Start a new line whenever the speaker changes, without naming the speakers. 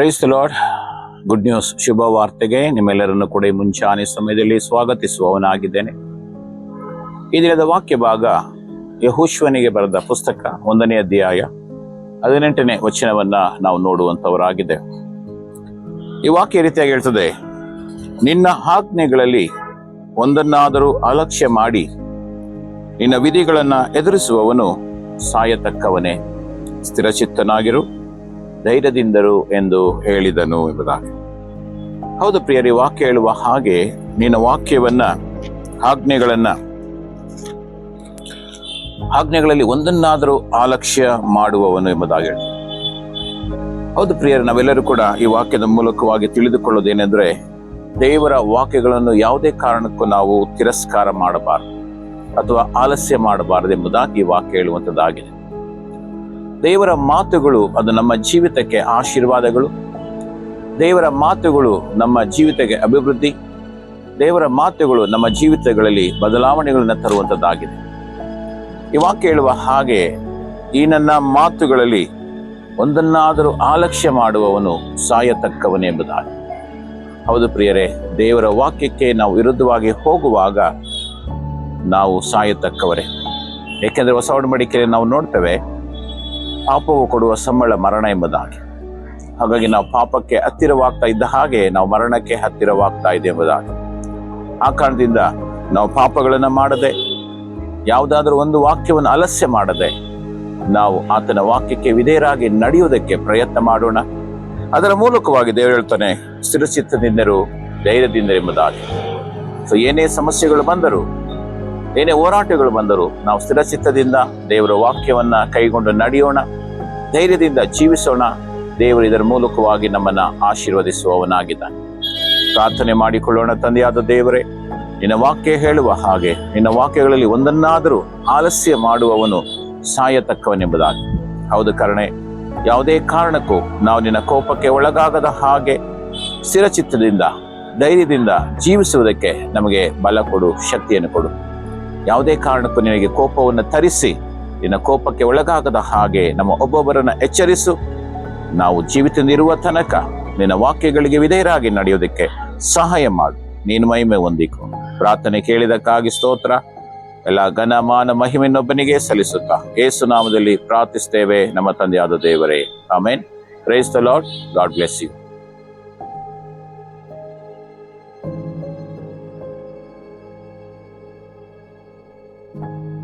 ಕ್ರೈಸ್ತ lord good news ಶುಭ ವಾರ್ತೆಗೆ ನಿಮ್ಮೆಲ್ಲರನ್ನು ಕೂಡ ಮುಂಚಾನೆ ಸಮಯದಲ್ಲಿ ಸ್ವಾಗತಿಸುವವನಾಗಿದ್ದೇನೆ. ಈ ದಿನದ ವಾಕ್ಯ ಭಾಗ ಯಹುಶ್ವನಿಗೆ ಬರೆದ ಪುಸ್ತಕ, ಒಂದನೇ ಅಧ್ಯಾಯ, ಹದಿನೆಂಟನೇ ವಚನವನ್ನ ನಾವು ನೋಡುವಂತವರಾಗಿದೆ ಈ ವಾಕ್ಯ ರೀತಿಯಾಗಿ ಹೇಳ್ತದೆ, ನಿನ್ನ ಆಜ್ಞೆಗಳಲ್ಲಿ ಒಂದನ್ನಾದರೂ ಅಲಕ್ಷ್ಯ ಮಾಡಿ, ನಿನ್ನ ವಿಧಿಗಳನ್ನ ಎದುರಿಸುವವನು ಸಾಯತಕ್ಕವನೇ. ಸ್ಥಿರಚಿತ್ತನಾಗಿರು ಧೈರ್ಯದಿಂದರು ಎಂದು ಹೇಳಿದನು ಎಂಬುದಾಗಿ. ಹೌದು ಪ್ರಿಯರಿ, ವಾಕ್ಯ ಹೇಳುವ ಹಾಗೆ ನಿನ್ನ ವಾಕ್ಯವನ್ನ, ಆಜ್ಞೆಗಳನ್ನ, ಆಜ್ಞೆಗಳಲ್ಲಿ ಒಂದನ್ನಾದರೂ ಆಲಕ್ಷ್ಯ ಮಾಡುವವನು ಎಂಬುದಾಗಿ ಹೌದು ಪ್ರಿಯರು, ನಾವೆಲ್ಲರೂ ಕೂಡ ಈ ವಾಕ್ಯದ ಮೂಲಕವಾಗಿ ತಿಳಿದುಕೊಳ್ಳೋದೇನೆಂದ್ರೆ ದೇವರ ವಾಕ್ಯಗಳನ್ನು ಯಾವುದೇ ಕಾರಣಕ್ಕೂ ನಾವು ತಿರಸ್ಕಾರ ಮಾಡಬಾರದು ಅಥವಾ ಆಲಸ್ಯ ಮಾಡಬಾರದು ಎಂಬುದಾಗಿ ವಾಕ್ಯ ಹೇಳುವಂಥದ್ದಾಗಿದೆ. ದೇವರ ಮಾತುಗಳು ಅದು ನಮ್ಮ ಜೀವಿತಕ್ಕೆ ಆಶೀರ್ವಾದಗಳು. ದೇವರ ಮಾತುಗಳು ನಮ್ಮ ಜೀವಿತಕ್ಕೆ ಅಭಿವೃದ್ಧಿ. ದೇವರ ಮಾತುಗಳು ನಮ್ಮ ಜೀವಿತಗಳಲ್ಲಿ ಬದಲಾವಣೆಗಳನ್ನು ತರುವಂಥದ್ದಾಗಿದೆ ವಾಕ್ಯ ಹೇಳುವ ಹಾಗೆ ಈ ನನ್ನ ಮಾತುಗಳಲ್ಲಿ ಒಂದನ್ನಾದರೂ ಆಲಕ್ಷ್ಯ ಮಾಡುವವನು ಸಾಯತಕ್ಕವನೆಂಬುದಾಗಿ ಹೌದು ಪ್ರಿಯರೇ, ದೇವರ ವಾಕ್ಯಕ್ಕೆ ನಾವು ವಿರುದ್ಧವಾಗಿ ಹೋಗುವಾಗ ನಾವು ಸಾಯತಕ್ಕವರೇ. ಏಕೆಂದರೆ ಹೊಸ ಒಡಂಬಡಿಕೆಯಲ್ಲಿ ನಾವು ನೋಡ್ತೇವೆ ಪಾಪವು ಕೊಡುವ ಸಂಬಳ ಮರಣ ಎಂಬುದಾಗಿ. ಹಾಗಾಗಿ ನಾವು ಪಾಪಕ್ಕೆ ಹತ್ತಿರವಾಗ್ತಾ ಇದ್ದ ಹಾಗೆ ನಾವು ಮರಣಕ್ಕೆ ಹತ್ತಿರವಾಗ್ತಾ ಇದೆ ಎಂಬುದಾಗಿ. ಆ ಕಾರಣದಿಂದ ನಾವು ಪಾಪಗಳನ್ನು ಮಾಡದೆ, ಯಾವುದಾದ್ರೂ ಒಂದು ವಾಕ್ಯವನ್ನು ಅಲಸ್ಯ ಮಾಡದೆ, ನಾವು ಆತನ ವಾಕ್ಯಕ್ಕೆ ವಿಧೇಯರಾಗಿ ನಡೆಯುವುದಕ್ಕೆ ಪ್ರಯತ್ನ ಮಾಡೋಣ. ಅದರ ಮೂಲಕವಾಗಿ ದೇವರು ಹೇಳ್ತಾನೆ ಸ್ಥಿರಚಿತ್ತದಿಂದರು ಧೈರ್ಯದಿಂದರು ಎಂಬುದಾಗಿ. ಸೊ ಏನೇ ಸಮಸ್ಯೆಗಳು ಬಂದರೂ ಏನೇ ಹೋರಾಟಗಳು ಬಂದರೂ ನಾವು ಸ್ಥಿರಚಿತ್ತದಿಂದ ದೇವರ ವಾಕ್ಯವನ್ನ ಕೈಗೊಂಡು ನಡೆಯೋಣ, ಧೈರ್ಯದಿಂದ ಜೀವಿಸೋಣ. ದೇವರು ಇದರ ಮೂಲಕವಾಗಿ ನಮ್ಮನ್ನ ಆಶೀರ್ವದಿಸುವವನಾಗಿದ್ದಾನೆ. ಪ್ರಾರ್ಥನೆ ಮಾಡಿಕೊಳ್ಳೋಣ ತಂದೆಯಾದ ದೇವರೇ, ನಿನ್ನ ವಾಕ್ಯ ಹೇಳುವ ಹಾಗೆ, ನಿನ್ನ ವಾಕ್ಯಗಳಲ್ಲಿ ಒಂದನ್ನಾದರೂ ಆಲಸ್ಯ ಮಾಡುವವನು ಸಾಯತಕ್ಕವನೆಂಬುದಾಗಿ. ಹೌದು ಕರಣೆ, ಯಾವುದೇ ಕಾರಣಕ್ಕೂ ನಾವು ನಿನ್ನ ಕೋಪಕ್ಕೆ ಒಳಗಾಗದ ಹಾಗೆ ಸ್ಥಿರಚಿತ್ತದಿಂದ ಧೈರ್ಯದಿಂದ ಜೀವಿಸುವುದಕ್ಕೆ ನಮಗೆ ಬಲ ಕೊಡು, ಶಕ್ತಿಯನ್ನು ಕೊಡು. ಯಾವುದೇ ಕಾರಣಕ್ಕೂ ನಿನಗೆ ಕೋಪವನ್ನು ತರಿಸಿ, ನಿನ್ನ ಕೋಪಕ್ಕೆ ಒಳಗಾಗದ ಹಾಗೆ ನಮ್ಮ ಒಬ್ಬೊಬ್ಬರನ್ನು ಎಚ್ಚರಿಸು. ನಾವು ಜೀವಿತನಿರುವ ತನಕ ನಿನ್ನ ವಾಕ್ಯಗಳಿಗೆ ವಿಧೇಯರಾಗಿ ನಡೆಯೋದಕ್ಕೆ ಸಹಾಯ ಮಾಡು. ನೀನು ಮಹಿಮೆ ಹೊಂದಿಕೊ. ಪ್ರಾರ್ಥನೆ ಕೇಳಿದಕ್ಕಾಗಿ ಸ್ತೋತ್ರ. ಎಲ್ಲ ಘನಮಾನ ಮಹಿಮೆಯನ್ನೊಬ್ಬನಿಗೆ ಸಲ್ಲಿಸುತ್ತಾ ಏಸು ನಾಮದಲ್ಲಿ ಪ್ರಾರ್ಥಿಸ್ತೇವೆ ನಮ್ಮ ತಂದೆಯಾದ ದೇವರೇ. Amen. Praise the lord god bless you Thank you.